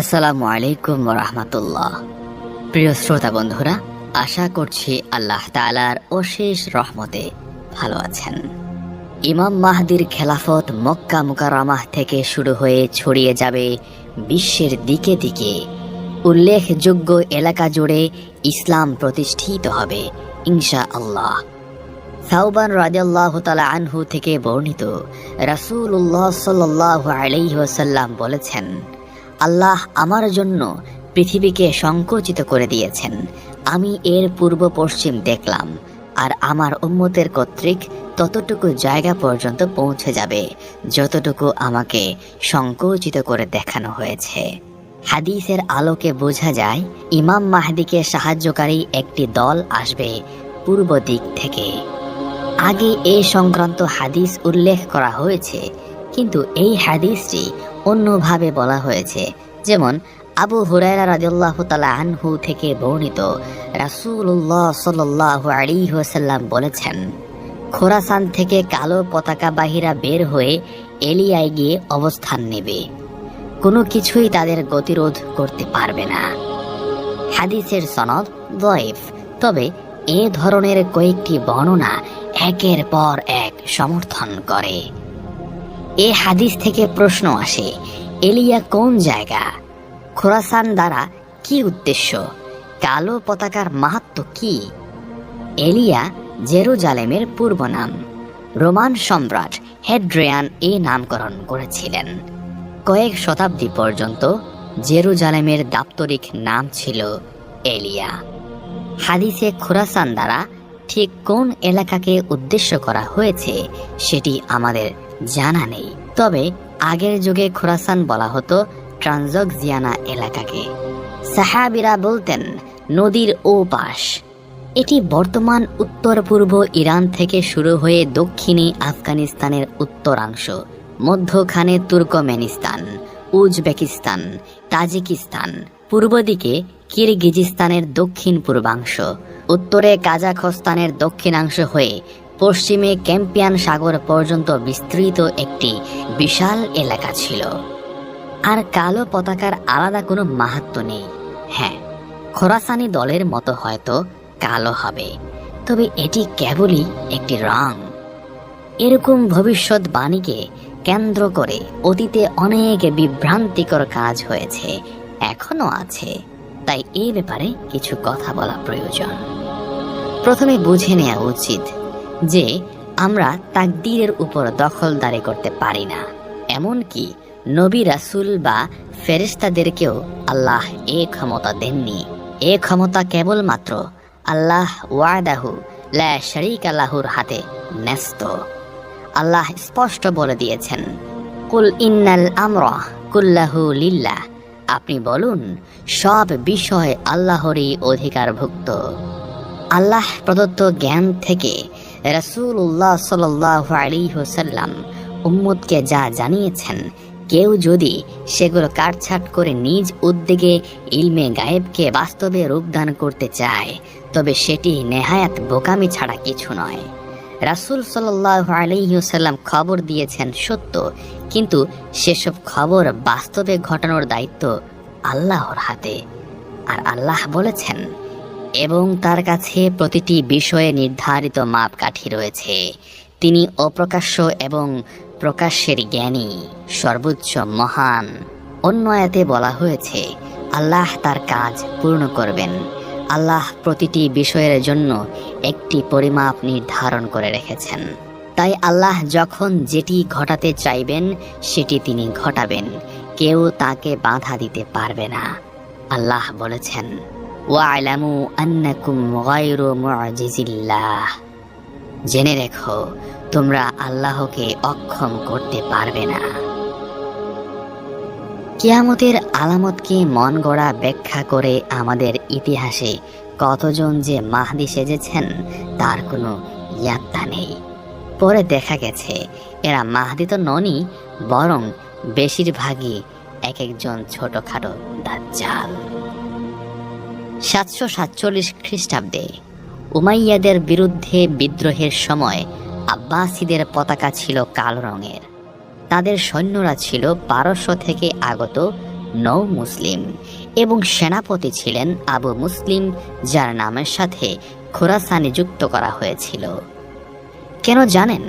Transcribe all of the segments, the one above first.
আসসালামু আলাইকুম রহমতুল্লাহ প্রিয় শ্রোতা বন্ধুরা, আশা করছি আল্লাহ তালার অশেষ রহমতে ভালো আছেন। ইমাম মাহদির খেলাফত মক্কা মুকারমাহ থেকে শুরু হয়ে ছড়িয়ে যাবে বিশ্বের দিকে দিকে। উল্লেখযোগ্য এলাকা জুড়ে ইসলাম প্রতিষ্ঠিত হবে ইনশা আল্লাহ সাউবান রাজাল্লাহ তালা আনহু থেকে বর্ণিত রাসূলুল্লাহ সাল্লাহ আলাইসাল্লাম বলেছেন আল্লাহ আমার জন্য পৃথিবীকে সংকুচিত করে দিয়েছেন। আমি এর পূর্ব পশ্চিম দেখলাম, আর আমার উম্মতের কর্তৃক ততটুকু জায়গা পর্যন্ত পৌঁছে যাবে, যতটুকু আমাকে সংকুচিত করে দেখানো হয়েছে। হাদিসের আলোকে বোঝা যায়, ইমাম মাহদিকে সাহায্যকারী একটি দল আসবে পূর্ব দিক থেকে। আগে এই সংক্রান্ত হাদিস উল্লেখ করা হয়েছে কিন্তু এই হাদিসটি অন্যভাবে বলা হয়েছে। যেমন, আবু হুরায়রা রাদিয়াল্লাহু তাআলা আনহু থেকে বর্ণিত রাসূলুল্লাহ সাল্লাল্লাহু আলাইহি ওয়াসাল্লাম বলেছেন, খোরাসান থেকে কালো পতাকা বাহিরা বের হয়ে এলিয়ায় গিয়ে অবস্থান নেবে। কোনো কিছুই তাদের গতিরোধ করতে পারবে না। হাদিসের সনদ দয়েফ, তবে এ ধরনের কয়েকটি বর্ণনা একের পর এক সমর্থন করে। এ হাদিস থেকে প্রশ্ন আসে, এলিয়া কোন জায়গা? খোরাসান দ্বারা কি উদ্দেশ্য? কালো পতাকার মাহাত্ম কি? এলিয়া জেরুজালেমের পূর্ব নাম রোমান সম্রাট হেড্রিয়ান এই নামকরণ করেছিলেন। কয়েক শতাব্দী পর্যন্ত জেরুজালেমের দাপ্তরিক নাম ছিল এলিয়া। হাদিসে খোরাসান দ্বারা ঠিক কোন এলাকাকে উদ্দেশ্য করা হয়েছে, সেটি আমাদের জানা নেই। তবে আগের যুগে খোরাসান বলা হতো ট্রানজক্সিয়ানা এলাকাকে। সাহাবিরা বলতেন, নদীর ও পাশ। এটি বর্তমান উত্তর পূর্ব ইরান থেকে শুরু হয়ে দক্ষিণী আফগানিস্তানের উত্তরাংশ, মধ্যখানে তুর্কমেনিস্তান, উজবেকিস্তান, তাজিকিস্তান, পূর্ব দিকে কিরগিজিস্তানের দক্ষিণ পূর্বাংশ, উত্তরে কাজাখস্তানের দক্ষিণাংশ হয়ে পশ্চিমে ক্যাম্পিয়ান সাগর পর্যন্ত বিস্তৃত একটি বিশাল এলাকা ছিল। আর কালো পতাকার আলাদা কোনো মাহাত্ম নেই। হ্যাঁ খোরাসানি দলের মতো হয়তো কালো হবে, তবে এটি কেবলই একটি রং। এরকম ভবিষ্যৎবাণীকে কেন্দ্র করে অতীতে অনেক বিভ্রান্তিকর কাজ হয়েছে, এখনও আছে। তাই এই ব্যাপারে কিছু কথা বলা প্রয়োজন। প্রথমে বুঝে নেওয়া উচিত যে আমরা তাকদীরের উপর দখলদারি করতে পারি না। এমনকি নবী রাসুল বা ফেরেস্তাদেরকেও আল্লাহ এ ক্ষমতা দেননি। এ ক্ষমতা কেবলমাত্র আল্লাহ ওয়াদাহু লা শরিক আল্লাহুর হাতে ন্যস্ত। আল্লাহ স্পষ্ট বলে দিয়েছেন, কুল ইন্নাল আমরা কুল্লাহু লিল্লাহ। আপনি বলুন, সব বিষয় আল্লাহরই অধিকারভুক্ত। আল্লাহ প্রদত্ত জ্ঞান থেকে রাসূলুল্লাহ সাল্লাহ আলী হোসাল্লাম উম্মদকে যা জানিয়েছেন, কেউ যদি সেগুলো কাটছাট করে নিজ উদ্যোগে ইলমে গায়েবকে বাস্তবে রূপদান করতে চায়, তবে সেটি নেহায়াত বোকামি ছাড়া কিছু নয়। রাসূল সাল্লাহ আলহিউসাল্লাম খবর দিয়েছেন সত্য, কিন্তু সেসব খবর বাস্তবে ঘটানোর দায়িত্ব আল্লাহর হাতে। আর আল্লাহ বলেছেন এবং তার কাছে প্রতিটি বিষয়ে নির্ধারিত মাপকাঠি রয়েছে। তিনি অপ্রকাশ্য এবং প্রকাশ্যের জ্ঞানী, সর্বোচ্চ মহান। অন্য আয়াতে বলা হয়েছে, আল্লাহ তার কাজ পূর্ণ করবেন। আল্লাহ প্রতিটি বিষয়ের জন্য একটি পরিমাপ নির্ধারণ করে রেখেছেন। তাই আল্লাহ যখন যেটি ঘটাতে চাইবেন, সেটি তিনি ঘটাবেন। কেউ তাকে বাধা দিতে পারবে না। আল্লাহ বলেছেন ওয়ালামু আন্নাকুম গায়রু মুআজিজিল্লাহ। জেনে রেখো, তোমরা আল্লাহকে অক্ষম করতে পারবে না। কিয়ামতের আলামতকে মন গড়া ব্যাখ্যা করে আমাদের ইতিহাসে কতজন যে মাহদি সেজেছেন, তার কোনো ইয়াত্তা নেই। পরে দেখা গেছে, এরা মাহদি তো ননি, বরং বেশিরভাগই এক একজন ছোটখাটো দাজ্জাল। সাতশো সাতচল্লিশ খ্রিস্টাব্দে উমাইয়াদের বিরুদ্ধে বিদ্রোহের সময় আব্বাসীদের পতাকা ছিল কালো রঙের। তাদের সৈন্যরা ছিল পারস্য থেকে আগত নৌ মুসলিম এবং সেনাপতি ছিলেন আবু মুসলিম, যার নামের সাথে খোরাসানি যুক্ত করা হয়েছিল। কেন জানেন?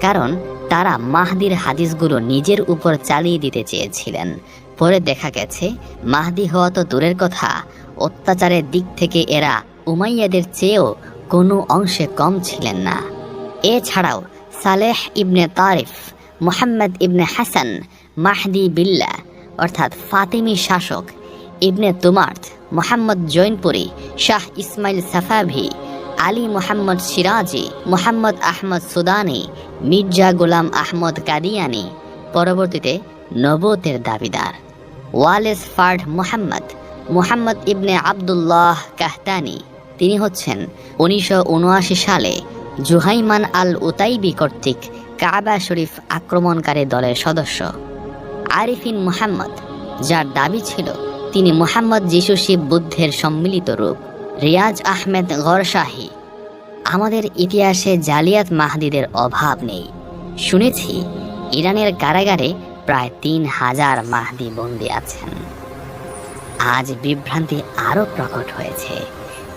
কারণ তারা মাহদির হাদিসগুলো নিজের উপর চালিয়ে দিতে চেয়েছিলেন। পরে দেখা গেছে, মাহদি হওয়া তো দূরের কথা অত্যাচারের দিক থেকে এরা উমাইয়াদের চেয়েও কোনো অংশে কম ছিলেন না। এছাড়াও সালেহ ইবনে তারিফ, মোহাম্মদ ইবনে হাসান, মাহদি বিল্লা, অর্থাৎ ফাতিমি শাসক, Ibn Tumart Muhammad Jaunpuri, Shah Ismail Safavi, Ali Muhammad Shirazi, Muhammad Ahmad Sudani, Mirza Ghulam Ahmad Qadiani, পরবর্তীতে নবতের দাবিদার। Wallace Fard Muhammad Muhammad ibn Abdullah Qahtani. তিনি হচ্ছেন উনিশশো উনআশি সালে জুহাইমান আল উতাইবি কর্তৃক কাবা শরীফ আক্রমণকারী দলের সদস্য। আরিফিন মোহাম্মদ, যার দাবি ছিল তিনি মুহাম্মদ যিশু শিব বুদ্ধের সম্মিলিত রূপ, রিয়াজ আহমেদ গরশাহী আমাদের ইতিহাসে জালিয়াত মাহাদিদের অভাব নেই। শুনেছি, ইরানের কারাগারে প্রায় তিন হাজার মাহাদি বন্দী আছেন। আজ বিভ্রান্তি আরও প্রকট হয়েছে।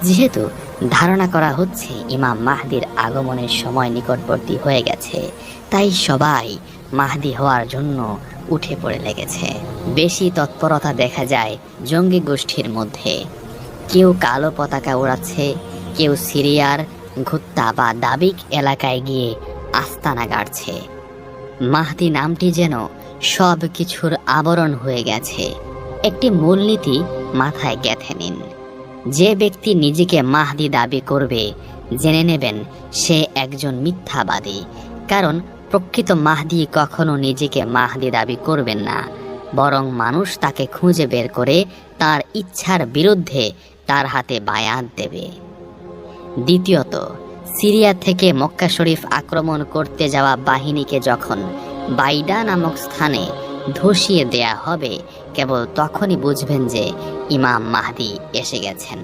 যেহেতু ধারণা করা হচ্ছে ইমাম মাহদির আগমনের সময় নিকটবর্তী হয়ে গেছে, তাই সবাই মাহদি হওয়ার জন্য উঠে পড়ে লেগেছে। বেশি তৎপরতা দেখা যায় জঙ্গি গোষ্ঠীর মধ্যে। কেউ কালো পতাকা উড়াচ্ছে, কেউ সিরিয়ার ঘুত্তা বা দাবিক এলাকায় গিয়ে আস্তানা গাড়ছে। মাহদি নামটি যেন সব কিছুর আবরণ হয়ে গেছে। একটি মূলনীতি মাথায় গেঁথে নিন। যে ব্যক্তি নিজেকে মাহদি দাবি করবে, জেনে নেবেন সে একজন মিথ্যাবাদী। কারণ প্রকৃত মাহদি কখনো নিজেকে মাহদি দাবি করবেন না। বরং মানুষ তাকে খুঁজে বের করে তার ইচ্ছার বিরুদ্ধে তার হাতে বায়াত দেবে। দ্বিতীয়ত, সিরিয়া থেকে মক্কা শরীফ আক্রমণ করতে যাওয়া বাহিনীকে যখন বাইডা নামক স্থানে ধসিয়ে দেয়া হবে। কেবল তখনই বুঝবেন যে ইমাম মাহদি এসে গেছেন।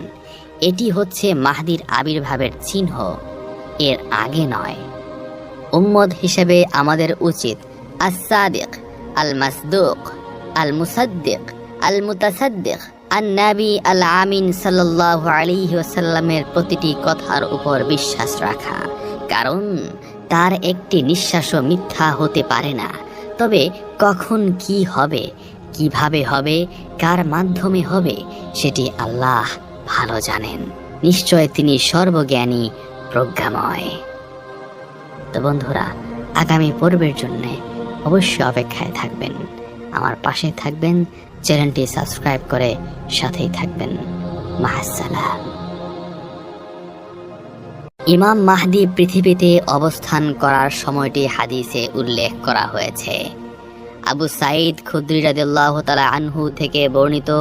এটি হচ্ছে মাহদির আবির্ভাবের চিহ্ন। এর আগে নয়। উম্মদ হিসেবে আমাদের উচিত আসাদিক আল মাসদুক আল মুসাদ্দিক আল মুতাসাদ্দিক নাবি আল আমিন সাল্লাল্লাহু আলাইহি ওয়াসাল্লামের প্রতিটি কথার উপর বিশ্বাস রাখা। কারণ তার একটি নিঃশ্বাসও মিথ্যা হতে পারে না। তবে কখন কি হবে, কীভাবে হবে, কার মাধ্যমে হবে, সেটি আল্লাহ ভালো জানেন। নিশ্চয় তিনি সর্বজ্ঞানী, প্রজ্ঞাময়। তো বন্ধুরা, আগামী পর্বের জন্য অবশ্যই অপেক্ষায় থাকবেন। আমার পাশে থাকবেন, চ্যানেলটি সাবস্ক্রাইব করে সাথেই থাকবেন। মাহাসালাম। ইমাম মাহদি পৃথিবীতে অবস্থান করার সময়টি হাদিসে উল্লেখ করা হয়েছে। আবু সাইদ খুদ্রি রাদিল্লাহ তালা আনহু থেকে বর্ণিত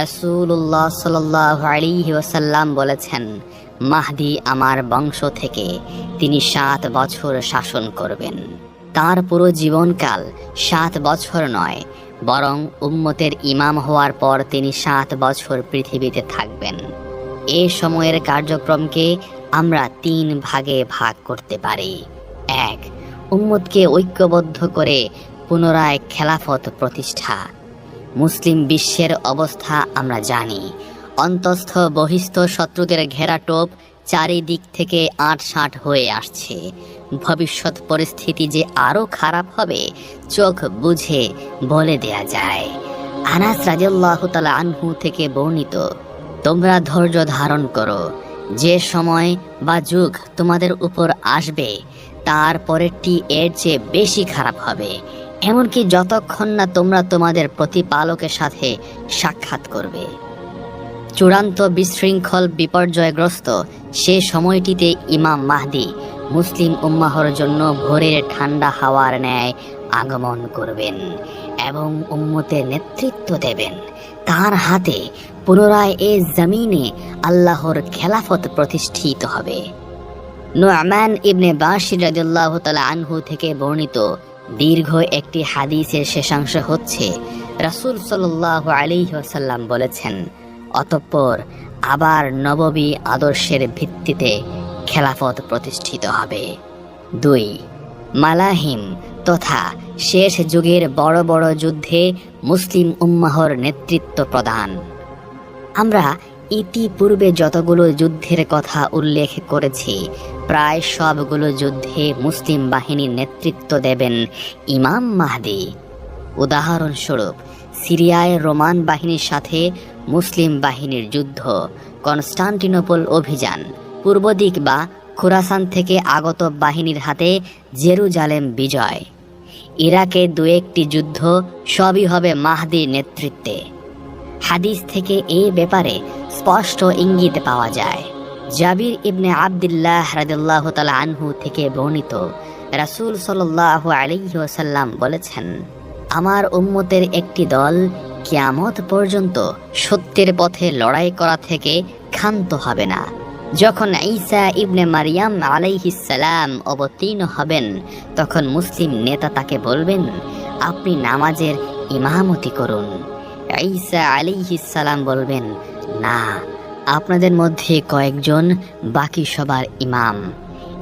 রাসূলুল্লাহ সাল্লাহ আলাইহি ওয়াসাল্লাম বলেছেন, মাহদি আমার বংশ থেকে তিনি সাত বছর শাসন করবেন। তার পুরো জীবনকাল সাত বছর নয়, বরং উম্মতের ইমাম হওয়ার পর তিনি সাত বছর পৃথিবীতে থাকবেন। এ সময়ের কার্যক্রমকে আমরা তিন ভাগে ভাগ করতে পারি। এক, উম্মতকে ঐক্যবদ্ধ করে পুনরায় খেলাফত প্রতিষ্ঠা। মুসলিম বিশ্বের অবস্থা আমরা জানি। অন্তস্থ বহিস্থ শত্রুদের ঘেরাটোপ চারিদিক থেকে আটসাঁট হয়ে আসছে। ভবিষ্যৎ পরিস্থিতি যে আরও খারাপ হবে, চোখ বুঝে বলে দেয়া যায়। আনাস রাজিয়াল্লাহু তাআলা আনহু থেকে বর্ণিত, তোমরা ধৈর্য ধারণ করো যে সময় বা যুগ তোমাদের উপর আসবে, তার পরেরটি এর চেয়ে বেশি খারাপ হবে। এমনকি যতক্ষণ না তোমরা তোমাদের প্রতিপালকের সাথে সাক্ষাৎ করবে। চূড়ান্ত বিশৃঙ্খল বিপর্যয়গ্রস্ত সে সময়টিতে ইমাম মাহদি মুসলিম উম্মাহর জন্য ভোরের ঠান্ডা হাওয়ার ন্যায় আগমন করবেন এবং উম্মতের নেতৃত্ব দেবেন। তার হাতে পুনরায় এ জমিনে আল্লাহর খেলাফত প্রতিষ্ঠিত হবে। নোয়ামান ইবনে বাশির রাদিয়াল্লাহু তালা আনহু থেকে বর্ণিত দীর্ঘ একটি হাদিসের শেষাংশ হচ্ছে, রাসূল সাল্লাল্লাহু আলাইহি ওয়াসাল্লাম বলেছেন, অতঃপর আবার নববী আদর্শের ভিত্তিতে খেলাফত প্রতিষ্ঠিত হবে। দুই মালাহিম তথা শেষ যুগের বড় বড় যুদ্ধে মুসলিম উম্মাহর নেতৃত্ব প্রদান। আমরা ইতিপূর্বে যতগুলো যুদ্ধের কথা উল্লেখ করেছি, প্রায় সবগুলো যুদ্ধে মুসলিম বাহিনীর নেতৃত্ব দেবেন ইমাম মাহদি। উদাহরণস্বরূপ, সিরিয়ায় রোমান বাহিনীর সাথে মুসলিম বাহিনীর যুদ্ধ, কনস্টান্টিনোপল অভিযান, পূর্ব দিক বা খুরাসান থেকে আগত বাহিনীর হাতে জেরুজালেম বিজয়। ইরাকে দু একটি যুদ্ধ, সবই হবে মাহদির নেতৃত্বে। হাদিস থেকে এই ব্যাপারে স্পষ্ট ইঙ্গিত পাওয়া যায়। জাবির ইবনে আবদুল্লাহ রাদিল্লাহ তালা আনহু থেকে বর্ণিত রাসূল সাল্লাহ আলিহাসাল্লাম বলেছেন, আমার উম্মতের একটি দল কিয়ামত পর্যন্ত সত্যের পথে লড়াই করা থেকে ক্ষান্ত হবে না। যখন ঈসা ইবনে মারিয়াম আলাইহিসালাম অবতীর্ণ হবেন, তখন মুসলিম নেতা তাকে বলবেন, আপনি নামাজের ইমামতি করুন। ঈসা আলাইহিসালাম বলবেন, না, আপনাদের মধ্যে কয়েকজন বাকি সবার ইমাম।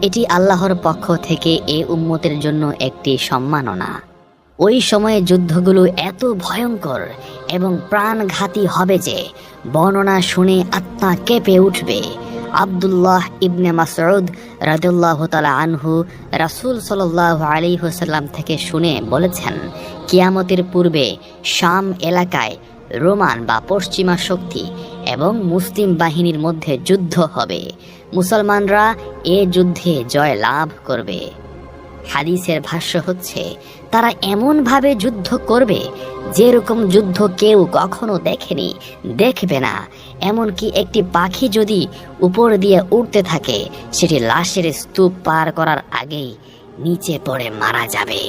এটি আল্লাহর পক্ষ থেকে এ উম্মতের জন্য একটি সম্মাননা। ওই সময়ে যুদ্ধগুলো এত ভয়ঙ্কর এবং প্রাণঘাতী হবে যে বর্ণনা শুনে আত্মা কেঁপে উঠবে। আবদুল্লাহ ইবনে মাসউদ রাদিল্লাহ তালা আনহু রাসূল সাল্লাহ আলী হোসাল্লাম থেকে শুনে বলেছেন, কিয়ামতের পূর্বে শাম এলাকায় রোমান বা পশ্চিমা শক্তি এবং মুসলিম বাহিনীর মধ্যে যুদ্ধ হবে। মুসলমানরা এ যুদ্ধে জয় লাভ করবে। হাদিসের ভাষ্য হচ্ছে, তারা এমনভাবে যুদ্ধ করবে, যেরকম যুদ্ধ কেউ কখনো দেখেনি, দেখবে না। এমনকি একটি পাখি যদি উপর দিয়ে উঠতে থাকে, সেটি লাশের স্তূপ পার করার আগেই নিচে পড়ে মারা যাবে।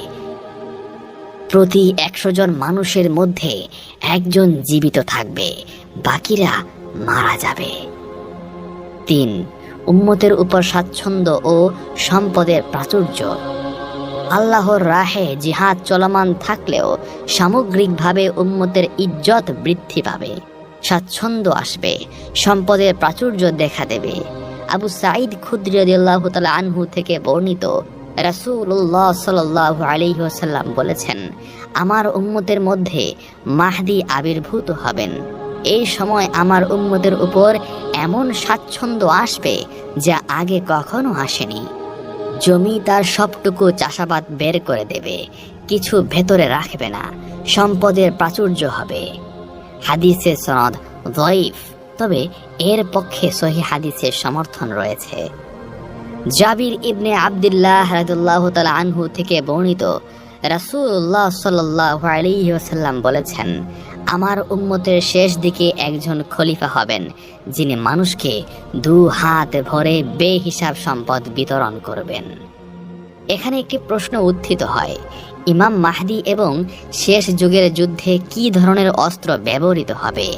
প্রতি একশো জন মানুষের মধ্যে একজন জীবিত থাকবে, বাকিরা মারা যাবে। তিন, উম্মতের উপর স্বাচ্ছন্দ্য ও সম্পদের প্রাচুর্য। আল্লাহর রাহে জিহাদ চলমান থাকলেও সামগ্রিকভাবে উম্মতের ইজ্জত বৃদ্ধি পাবে। স্বাচ্ছন্দ্য আসবে, সম্পদের প্রাচুর্য দেখা দেবে। আবু সাঈদ খুদ্রিয়াল্লাহ তালা আনহু থেকে বর্ণিত রাসূলুল্লাহ সাল্লাহ আলিহাসাল্লাম বলেছেন, আমার উম্মতের মধ্যে মাহদি আবির্ভূত হবেন। এই সময় আমার উম্মতের উপর এমন স্বাচ্ছন্দ্য আসবে যা আগে কখনো আসেনি। জমি তার সবটুকু চাষাবাদ বের করে দেবে, কিছু ভেতরে রাখবে না, সম্পদের প্রাচুর্য হবে। হাদিসের সনদ জয়ীফ তবে এর পক্ষে সহি হাদিসের সমর্থন রয়েছে। জাবির ইবনে আবদুল্লাহ রাদুল্লাহ তালা আনহু থেকে বর্ণিত রাসূলুল্লাহ সাল্লাহ বলেছেন, আমার উম্মতের শেষ দিকে একজন খলিফা হবেন, যিনি মানুষকে দু হাত ভরে বেহিসাব সম্পদ বিতরণ করবেন। এখানে একটি প্রশ্ন উত্থিত হয় ইমাম মাহদি এবং শেষ যুগের যুদ্ধে কি ধরনের অস্ত্র ব্যবহৃত হবে?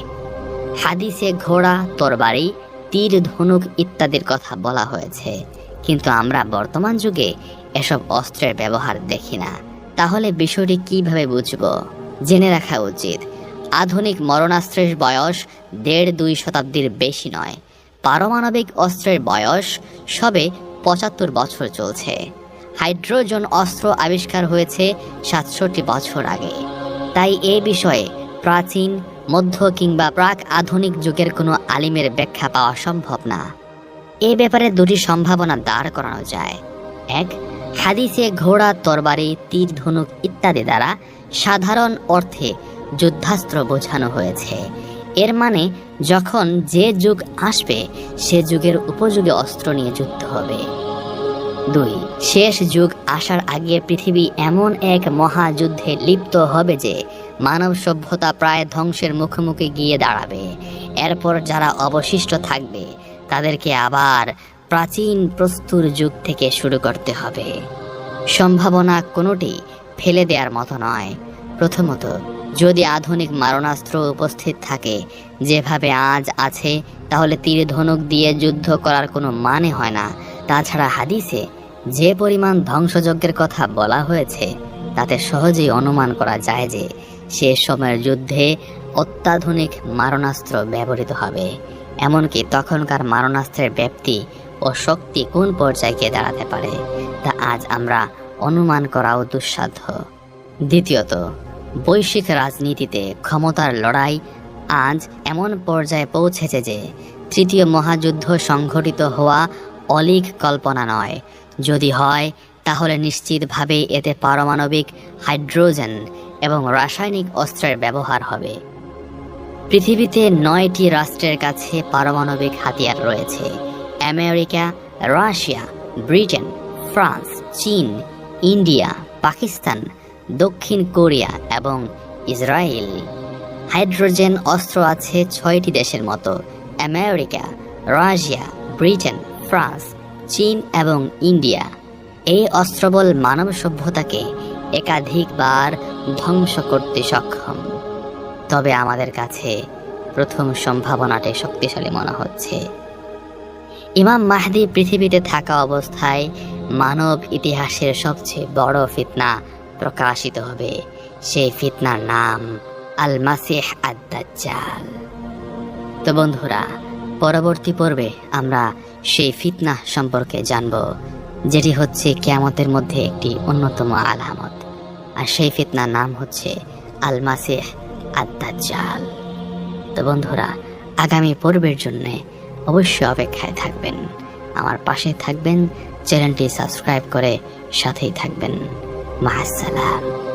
হাদিসে ঘোড়া, তরবারি, তীর, ধনুক ইত্যাদির কথা বলা হয়েছে। কিন্তু আমরা বর্তমান যুগে এসব অস্ত্রের ব্যবহার দেখি না। তাহলে বিষয়টি কীভাবে বুঝব? জেনে রাখা উচিত। আধুনিক মরণাস্ত্রের বয়স দেড় দুই শতাব্দীর বেশি নয়। পারমাণবিক অস্ত্রের বয়স সবে পঁচাত্তর বছর চলছে। হাইড্রোজেন অস্ত্র আবিষ্কার হয়েছে সাতষট্টি বছর আগে। তাই এ বিষয়ে প্রাচীন, মধ্য কিংবা প্রাক আধুনিক যুগের কোনো আলিমের ব্যাখ্যা পাওয়া সম্ভব না। এ ব্যাপারে দুটি সম্ভাবনা দাঁড় করানো যায়। এক, হাদিসে ঘোড়া, তরবারি, তীর, ধনুক ইত্যাদি দ্বারা সাধারণ অর্থে যুদ্ধাস্ত্র বোঝানো হয়েছে। এর মানে যখন যে যুগ আসবে, সে যুগের উপযোগী অস্ত্র নিয়ে যুদ্ধ হবে। দুই, শেষ যুগ আসার আগে পৃথিবী এমন এক মহাযুদ্ধে লিপ্ত হবে যে মানব সভ্যতা প্রায় ধ্বংসের মুখোমুখি গিয়ে দাঁড়াবে। এরপর যারা অবশিষ্ট থাকবে, তাদেরকে আবার প্রাচীন প্রস্তুর যুগ থেকে শুরু করতে হবে। সম্ভাবনা কোনোটি ফেলে দেওয়ার মতো নয়। প্রথমত, যদি আধুনিক মারণাস্ত্র উপস্থিত থাকে, যেভাবে আজ আছে, তাহলে তীর ধনুক দিয়ে যুদ্ধ করার কোনো মানে হয় না। তাছাড়া হাদিসে যে পরিমাণ ধ্বংসযজ্ঞের কথা বলা হয়েছে, তাতে সহজেই অনুমান করা যায় যে সে সময়ের যুদ্ধে অত্যাধুনিক মারণাস্ত্র ব্যবহৃত হবে। এমনকি তখনকার মারণাস্ত্রের ব্যাপ্তি ও শক্তি কোন পর্যায়ে গিয়ে দাঁড়াতে পারে, তা আজ আমরা অনুমান করাও দুঃসাধ্য। দ্বিতীয়ত, বৈশ্বিক রাজনীতিতে ক্ষমতার লড়াই আজ এমন পর্যায়ে পৌঁছেছে যে তৃতীয় মহাযুদ্ধ সংঘটিত হওয়া অলিক কল্পনা নয়। যদি হয়, তাহলে নিশ্চিতভাবে এতে পারমাণবিক হাইড্রোজেন এবং রাসায়নিক অস্ত্রের ব্যবহার হবে। পৃথিবীতে নয়টি রাষ্ট্রের কাছে পারমাণবিক হাতিয়ার রয়েছে। আমেরিকা, রাশিয়া, ব্রিটেন, ফ্রান্স, চীন, ইন্ডিয়া, পাকিস্তান, দক্ষিণ কোরিয়া এবং ইসরায়েল। হাইড্রোজেন অস্ত্র আছে ছয়টি দেশের মতো। আমেরিকা, রাশিয়া, ব্রিটেন ফ্রান্স, চীন এবং ইন্ডিয়া। এই অস্ত্রবল মানব সভ্যতাকে একাধিকবার ধ্বংস করতে সক্ষম। তবে আমাদের কাছে প্রথম সম্ভাবনাটাই শক্তিশালী মনে হচ্ছে। ইমাম মাহদি পৃথিবীতে থাকা অবস্থায় মানব ইতিহাসের সবচেয়ে বড় ফিতনা প্রকাশিত হবে। সেই ফিতনার নাম আল মাসিহ আদাজ্জাল তো বন্ধুরা, পরবর্তী পর্বে আমরা সেই ফিতনা সম্পর্কে জানব, যেটি হচ্ছে কেয়ামতের মধ্যে একটি অন্যতম আলামত আর সেই ফিতনার নাম হচ্ছে আল মাসিহ আদাজ্জাল তো বন্ধুরা, আগামী পর্বের জন্য অবশ্যই অপেক্ষায় থাকবেন। আমার পাশে থাকবেন, চ্যানেলটি সাবস্ক্রাইব করে সাথেই থাকবেন। মাহাসালাম